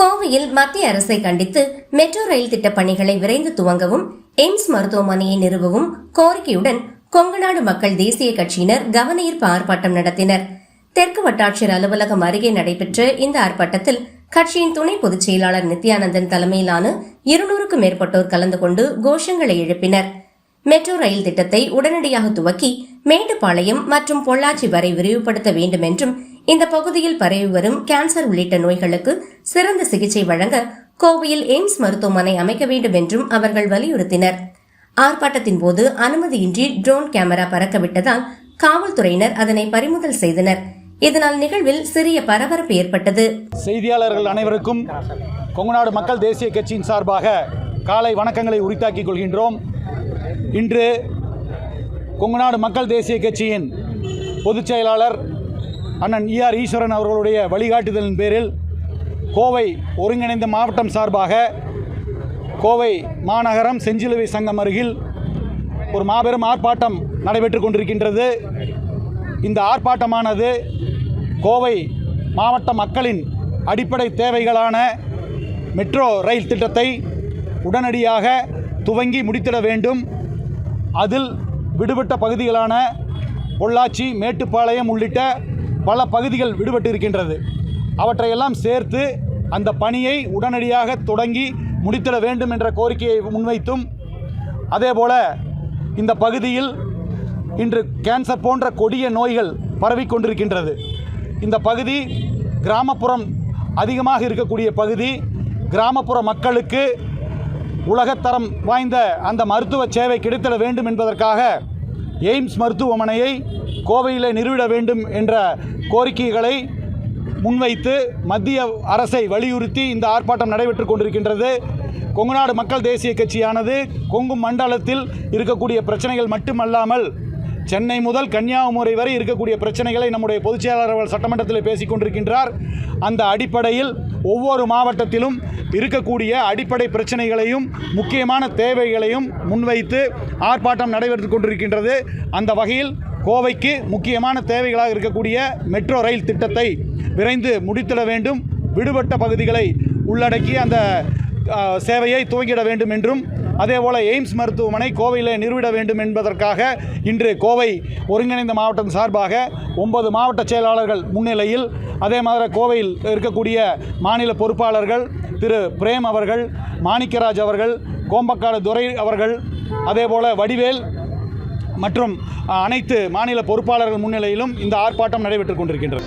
கோவையில் மத்திய அரசை கண்டித்து மெட்ரோ ரயில் திட்டப் பணிகளை விரைந்து துவங்கவும் எய்ம்ஸ் மருத்துவமனையை நிறுவவும் கோரிக்கையுடன் கொங்குநாடு மக்கள் தேசிய கட்சியினர் கவனஈர்ப்பு ஆர்ப்பாட்டம் நடத்தினர். தெற்கு வட்டாட்சியர் அலுவலகம் அருகே நடைபெற்ற இந்த ஆர்ப்பாட்டத்தில் கட்சியின் துணை பொதுச் செயலாளர் நித்யானந்தன் தலைமையிலான இருநூறுக்கும் மேற்பட்டோர் கலந்து கொண்டு கோஷங்களை எழுப்பினர். மெட்ரோ ரயில் திட்டத்தை உடனடியாக துவக்கி மேட்டுப்பாளையம் மற்றும் பொள்ளாச்சி வரை விரிவுபடுத்த வேண்டும் என்றும் இந்த பகுதியில் பரவி வரும் கேன்சர் உள்ளிட்ட நோய்களுக்கு சிறந்த சிகிச்சை வழங்க கோவையில் எய்ம்ஸ் மருத்துவமனை அமைக்க வேண்டும் என்றும் அவர்கள் வலியுறுத்தினர். ஆர்ப்பாட்டத்தின் போது அனுமதியின்றி ட்ரோன் கேமரா பறக்கவிட்டதால் காவல்துறையினர் அதனை பறிமுதல் செய்தனர். இதனால் நிகழ்வில் சிறிய பரபரப்பு ஏற்பட்டது. செய்தியாளர்கள் அனைவருக்கும் கொங்குநாடு மக்கள் தேசிய கட்சியின் சார்பாக காலை வணக்கங்களை உரித்தாக்கிக் கொள்கின்றோம். இன்று கொங்குநாடு மக்கள் தேசிய கட்சியின் பொதுச் செயலாளர் அண்ணன் இஆர் ஈஸ்வரன் அவர்களுடைய வழிகாட்டுதலின் பேரில் கோவை ஒருங்கிணைந்த மாவட்டம் சார்பாக கோவை மாநகரம் செஞ்சிலுவை சங்கம் அருகில் ஒரு மாபெரும் ஆர்ப்பாட்டம் நடைபெற்று கொண்டிருக்கின்றது. இந்த ஆர்ப்பாட்டமானது கோவை மாவட்ட மக்களின் அடிப்படை தேவைகளான மெட்ரோ ரயில் திட்டத்தை உடனடியாக துவங்கி முடித்திட வேண்டும். அதில் விடுபட்ட பகுதிகளான பொள்ளாச்சி மேட்டுப்பாளையம் உள்ளிட்ட பல பகுதிகள் விடுபட்டு இருக்கின்றது அவற்றையெல்லாம் சேர்த்து அந்த பணியை உடனடியாக தொடங்கி முடித்திட வேண்டும் என்ற கோரிக்கையை முன்வைத்தும் அதேபோல இந்த பகுதியில் இன்று கேன்சர் போன்ற கொடிய நோய்கள் பரவிக் கொண்டிருக்கின்றது. இந்த பகுதி கிராமப்புறம் அதிகமாக இருக்கக்கூடிய பகுதி. கிராமப்புற மக்களுக்கு உலகத்தரம் வாய்ந்த அந்த மருத்துவ சேவை கிடைத்திட வேண்டும் என்பதற்காக எய்ம்ஸ் மருத்துவமனையை கோவையில் நிறுவிட வேண்டும் என்ற கோரிக்கைகளை முன்வைத்து மத்திய அரசை வலியுறுத்தி இந்த ஆர்ப்பாட்டம் நடைபெற்று கொண்டிருக்கின்றது. கொங்குநாடு மக்கள் தேசிய கட்சியானது கொங்கு மண்டலத்தில் இருக்கக்கூடிய பிரச்சனைகள் மட்டுமல்லாமல் சென்னை முதல் கன்னியாகுமரி வரை இருக்கக்கூடிய பிரச்சனைகளை நம்முடைய பொதுச்செயலாளர் அவர்கள் சட்டமன்றத்தில் பேசிக் கொண்டிருக்கின்றார். அந்த அடிப்படையில் ஒவ்வொரு மாவட்டத்திலும் இருக்கக்கூடிய அடிப்படை பிரச்சனைகளையும் முக்கியமான தேவைகளையும் முன்வைத்து ஆர்ப்பாட்டம் நடைபெற்று கொண்டிருக்கின்றது. அந்த வகையில் கோவைக்கு முக்கியமான தேவைகளாக இருக்கக்கூடிய மெட்ரோ ரயில் திட்டத்தை விரைந்து முடித்திட வேண்டும். விடுபட்ட பகுதிகளை உள்ளடக்கி அந்த சேவையை துவங்கிட வேண்டும் என்றும் அதேபோல் எய்ம்ஸ் மருத்துவமனை கோவையில் நிறுவிட வேண்டும் என்பதற்காக இன்று கோவை ஒருங்கிணைந்த மாவட்டம் சார்பாக ஒன்பது மாவட்ட செயலாளர்கள் முன்னிலையில் அதே மாதிரி கோவையில் இருக்கக்கூடிய மாநில பொறுப்பாளர்கள் திரு பிரேம் அவர்கள் மாணிக்கராஜ் அவர்கள் கோம்பக்காடு துரை அவர்கள் அதேபோல வடிவேல் மற்றும் அனைத்து மாநில பொறுப்பாளர்கள் முன்னிலையிலும் இந்த ஆர்ப்பாட்டம் நடைபெற்றுக் கொண்டிருக்கின்றது.